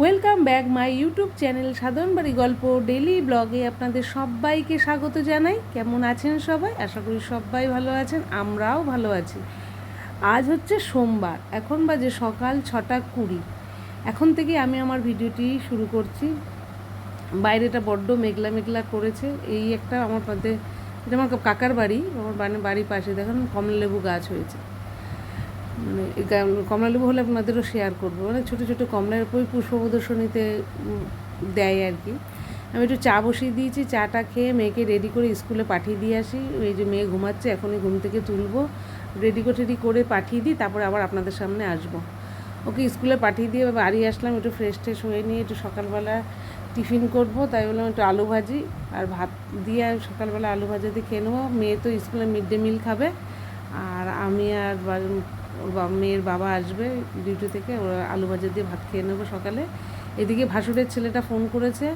Welcome back my YouTube channel সাধারণ বাড়ি গল্প ডেলি ব্লগে আপনাদের সবাইকে স্বাগত জানাই। কেমন আছেন সবাই? আশা করি সবাই ভালো আছেন, আমরাও ভালো আছি। আজ হচ্ছে সোমবার, এখন বাজে সকাল ছটা কুড়ি। এখন থেকে আমি আমার ভিডিওটি শুরু করছি। বাইরেটা বড্ড মেঘলা মেঘলা করেছে, এই একটা আমার পাতে এটা আমার কাকার বাড়ি, আমার বাড়ি, বাড়ির পাশে, দেখুন কমলালেবু গাছ হয়েছে। কমলালেবু হলে আপনাদেরও শেয়ার করব। মানে ছোটো ছোটো কমলার উপরই পুষ্প প্রদর্শনীতে দেয় আর কি। আমি একটু চা বসিয়ে দিয়েছি, চাটা খেয়ে মেয়েকে রেডি করে স্কুলে পাঠিয়ে দিয়ে আসি। এই যে মেয়ে ঘুমাচ্ছে, এখনই ঘুম থেকে তুলবো। রেডি টেডি করে পাঠিয়ে দিই, তারপরে আবার আপনাদের সামনে আসব। ওকে স্কুলে পাঠিয়ে দিয়ে বাড়ি আসলাম, একটু ফ্রেশ ট্রেশ হয়ে নিয়ে একটু সকালবেলা টিফিন করব। তাই বললাম একটু আলু ভাজি আর ভাত দিয়ে আর সকালবেলা আলু ভাজা দিয়ে খেয়ে নেব। মেয়ে তো স্কুলে মিড ডে মিল খাবে। আর আমি আর ওর মেয়ের বাবা আসবে ডিউটি থেকে, ওরা আলু ভাজা দিয়ে ভাত খেয়ে নেব সকালে। এদিকে ভাসুরের ছেলেটা ফোন করেছে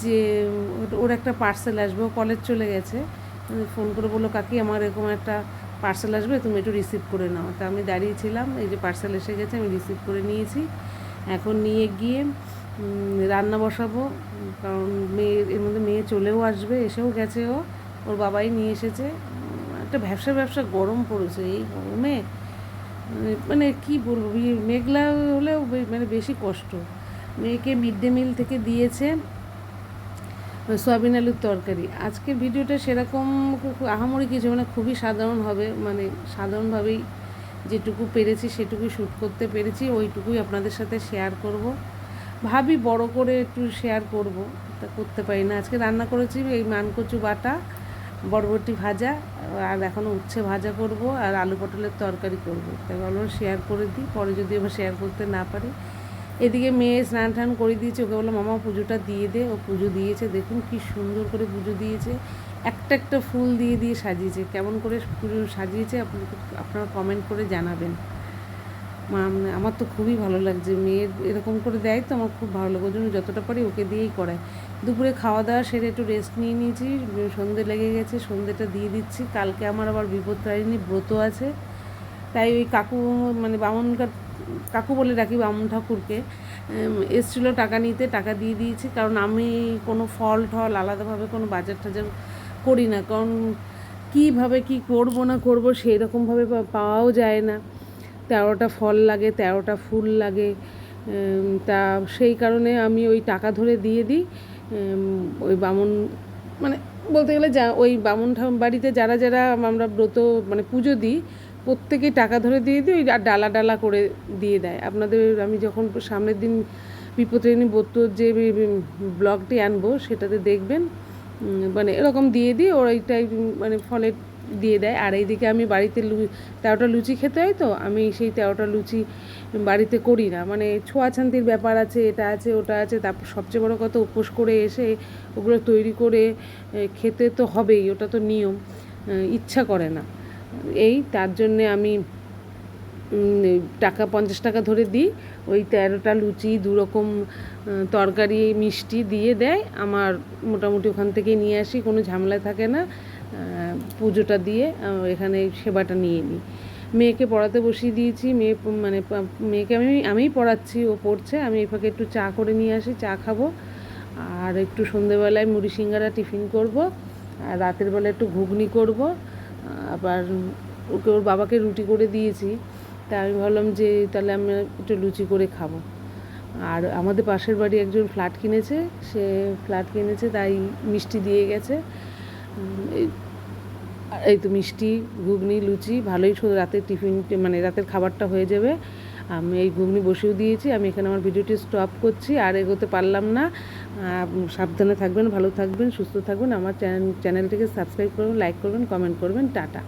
যে, ওর- একটা পার্সেল আসবে, ও কলেজ চলে গেছে। ফোন করে বলল, কাকি, আমার এরকম একটা পার্সেল আসবে, তুমি একটু রিসিভ করে নাও। তা আমি দাঁড়িয়েছিলাম, এই যে পার্সেল এসে গেছে, আমি রিসিভ করে নিয়েছি। এখন নিয়ে গিয়ে রান্না বসাবো, কারণ মেয়ে এর মধ্যে মেয়ে চলেও আসবে, এসেও গেছে ও। ওর বাবাই নিয়ে এসেছে। একটা ব্যবসা ব্যবসা গরম পড়েছে, এই গরমে মানে- কি বলব মেঘলা হলেও মানে বেশি কষ্ট। মেয়েকে মিড ডে মিল থেকে দিয়েছে সয়াবিন আলুর তরকারি। আজকে ভিডিওটা সেরকম আহামরি কিছু মানে খুবই সাধারণ হবে মানে সাধারণভাবেই যেটুকু পেরেছি সেটুকুই শ্যুট করতে পেরেছি, ওইটুকুই আপনাদের সাথে শেয়ার করব। ভাবি বড় করে একটু শেয়ার করব, তা করতে পারি না। আজকে রান্না করেছি এই মানকচু বাটা, বরবটি ভাজা আর এখন উচ্ছে ভাজা করব আর আলু পটলের তরকারি করব। তাই ভাবলাম শেয়ার করে দিই, পরে যদি আবার শেয়ার করতে না পারি। এদিকে মেয়ে স্নান টান করে দিয়েছে, ওকে বললাম, মামা, পুজোটা দিয়ে দে। ও পুজো দিয়েছে, দেখুন কি সুন্দর করে পুজো দিয়েছে। একটা একটা ফুল দিয়ে দিয়ে সাজিয়েছে। কেমন করে পুজো সাজিয়েছে আপনারা কমেন্ট করে জানাবেন। আমার তো খুবই ভালো লাগছে। মেয়ের এরকম করে দেয় তো আমার খুব ভালো লাগে। ওই জন্য যতটা পারি ওকে দিয়েই করায়। দুপুরে খাওয়া দাওয়া সেরে একটু রেস্ট নিয়ে নিয়েছি। সন্ধে লেগে গেছে, সন্ধেটা দিয়ে দিচ্ছি। কালকে আমার আবার বিপত্তারিণী ব্রত আছে। তাই ওই কাকু মানে বামনকার, কাকু বলে ডাকি বামন ঠাকুরকে। এসছিলো টাকা নিতে, টাকা দিয়ে দিয়েছি। কারণ আমি কোনো ফল টল আলাদাভাবে কোনো বাজার টাজার করি না। কারণ কীভাবে কি করব না করব সেই রকমভাবে পাওয়াও যায় না। তেরোটা ফল লাগে তেরোটা ফুল লাগে তা সেই কারণে আমি ওই টাকা ধরে দিয়ে দিই ওই বামন মানে বলতে গেলে যা ওই বামন বাড়িতে যারা যারা আমরা ব্রত মানে পুজো দিই প্রত্যেকেই টাকা ধরে দিয়ে দিই ওই ডালা ডালা করে দিয়ে দেয়। আপনাদের আমি যখন সামনের দিন বিপত্রিণী ব্রত যে ব্লগটি আনব সেটাতে দেখবেন মানে এরকম দিয়ে দিই ওর এইটাই উম, মানে ফলে দিয়ে দেয়। আর এইদিকে আমি বাড়িতে লু, তেরোটা লুচি খেতে হয় তো, আমি সেই তেরোটা লুচি বাড়িতে করি না। মানে ছোঁয়াছান্তির ব্যাপার আছে, এটা আছে, ওটা আছে, তারপর সবচেয়ে বড় কথা উপোস করে এসে ওগুলো তৈরি করে খেতে তো হবেই, ওটা তো নিয়ম ইচ্ছা করে না। এই তার জন্যে আমি টাকা পঞ্চাশ টাকা ধরে দিই, ওই তেরোটা লুচি দু রকম তরকারি, মিষ্টি দিয়ে দেয়। আমার মোটামুটি ওখান থেকে নিয়ে আসি, কোনো ঝামেলা থাকে না। পুজোটা দিয়ে এখানে সেবাটা নিয়ে নিই। মেয়েকে পড়াতে বসিয়ে দিয়েছি, মেয়ে মানে মেয়েকে আমি, আমিই পড়াচ্ছি, ও পড়ছে, আমি এই ফাঁকে একটু চা করে নিয়ে আসি, চা খাব। আর একটু সন্ধেবেলায় মুড়ি সিঙ্গারা টিফিন করব, আর রাতের বেলা একটু ঘুগনি করব, আবার ওকে, ওর বাবাকে রুটি করে দিয়েছি। তা আমি ভাবলাম যে তাহলে আমি একটু লুচি করে খাব। আর আমাদের পাশের বাড়ি একজন ফ্ল্যাট কিনেছে, সে ফ্ল্যাট কিনেছে, তাই মিষ্টি দিয়ে গেছে। এই- তো মিষ্টি, ঘুগনি, লুচি, ভালোই রাতের টিফিন মানে রাতের খাবারটা হয়ে যাবে। আমি এই ঘুগনি বসেও দিয়েছি, আমি এখানে আমার ভিডিওটি স্টপ করছি, আর এগোতে পারলাম না। সাবধানে থাকবেন, ভালো থাকবেন, সুস্থ থাকবেন। আমার চ্যানেল চ্যানেলটিকে সাবস্ক্রাইব করবেন লাইক করবেন কমেন্ট করবেন। টাটা।